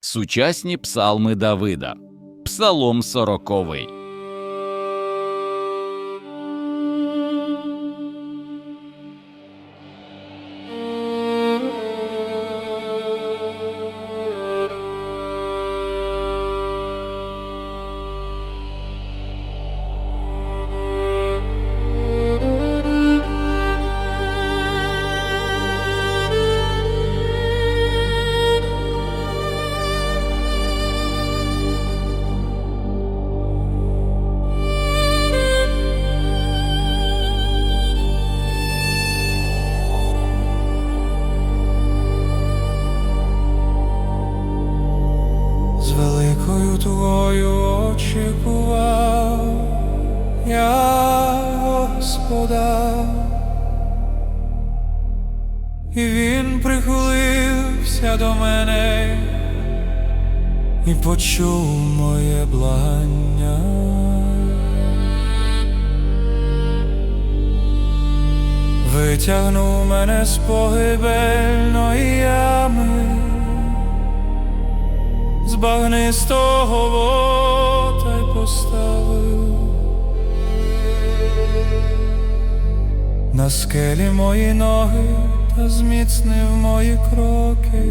Сучасні псалми Давида. Псалом сороковий. Великою твою очікував я Господа, і він прихилився до мене і почув моє благання. Витягнув мене з погибельної ями багнистого вота й поставив. На скелі мої ноги та зміцнив мої кроки,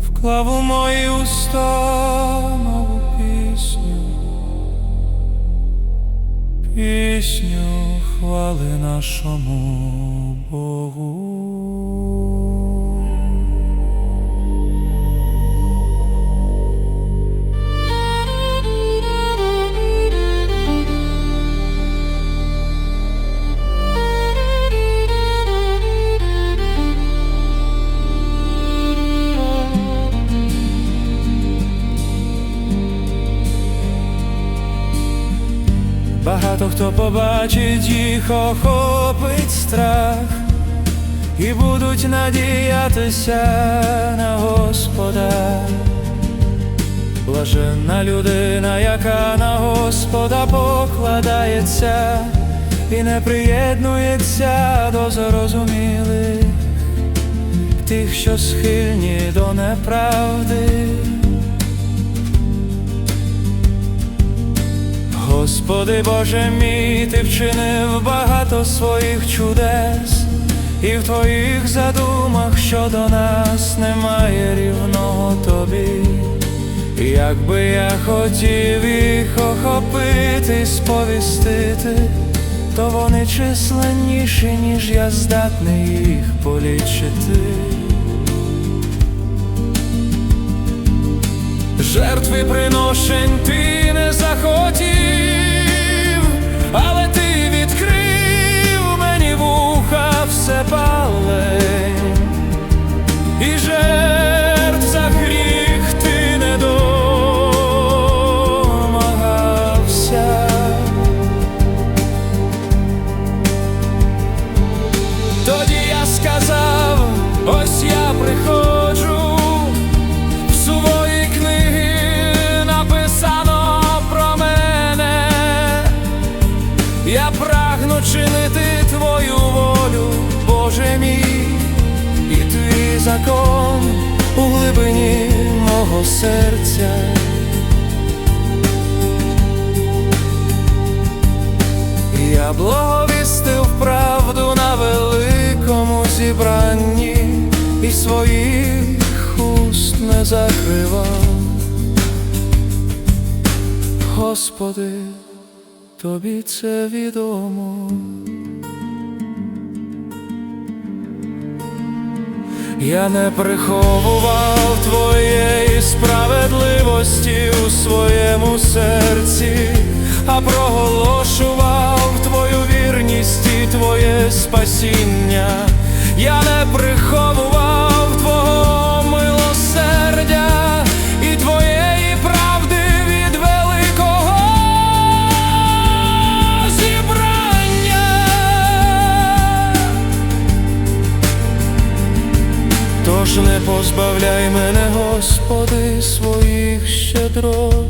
вклав у мої уста нову пісню, пісню хвали нашому Богу. Хто побачить їх охопить страх і будуть надіятися на Господа. Блаженна людина, яка на Господа покладається і не приєднується до зрозумілих тих, що схильні до неправди. Господи Боже мій, ти вчинив багато своїх чудес, і в твоїх задумах щодо нас немає рівного тобі. Якби я хотів їх охопити, сповістити, то вони численніші, ніж я здатний їх полічити. Жертви приношень ти не захотів, але ти відкрив мені вуха все палень, закон у глибині мого серця. Я благовістив правду на великому зібранні і своїх уст не закривав. Господи, тобі це відомо. Я не приховував твоєї справедливості у своєму серці, а проголошував твою вірність і твоє спасіння. Не позбавляй мене, Господи, своїх щедрот,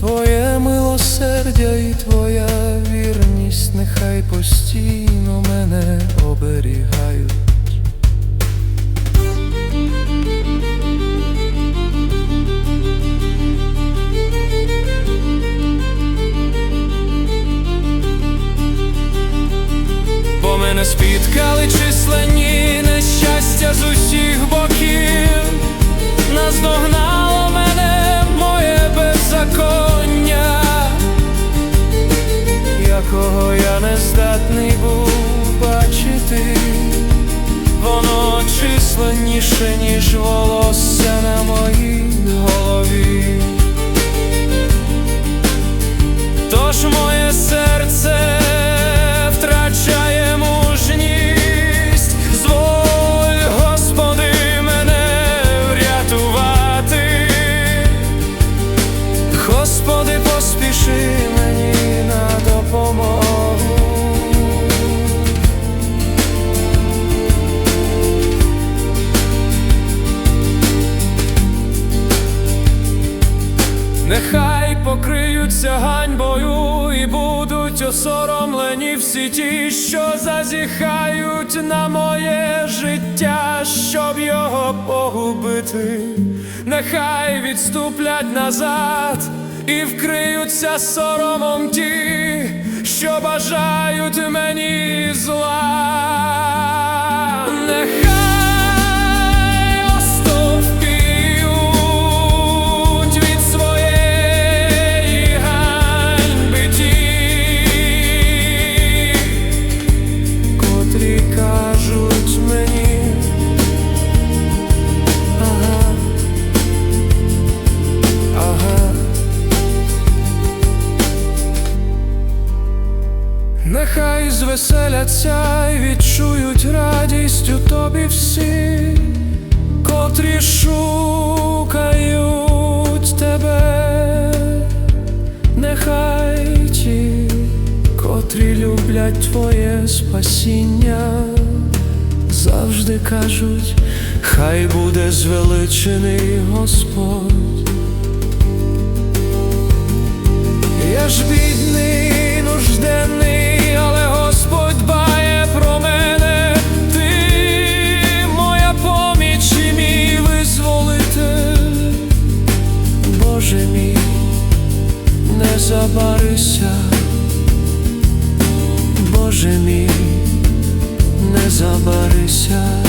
Твоє милосердя і Твоя вірність нехай постійно мене оберігають. наздогнало мене моє беззаконня, якого я не здатний був бачити, воно численніше, ніж волосся на Нехай покриються ганьбою і будуть осоромлені всі ті, що зазіхають на моє життя, щоб його погубити. Нехай відступлять назад і вкриються соромом ті, що бажають мені зла. Нехай Нехай звеселяться й відчують радість у тобі всі, котрі шукають тебе, нехай ті, котрі люблять твоє спасіння, завжди кажуть, хай буде звеличений Господь. Я ж бідний покаюся, Боже мій, не забарися.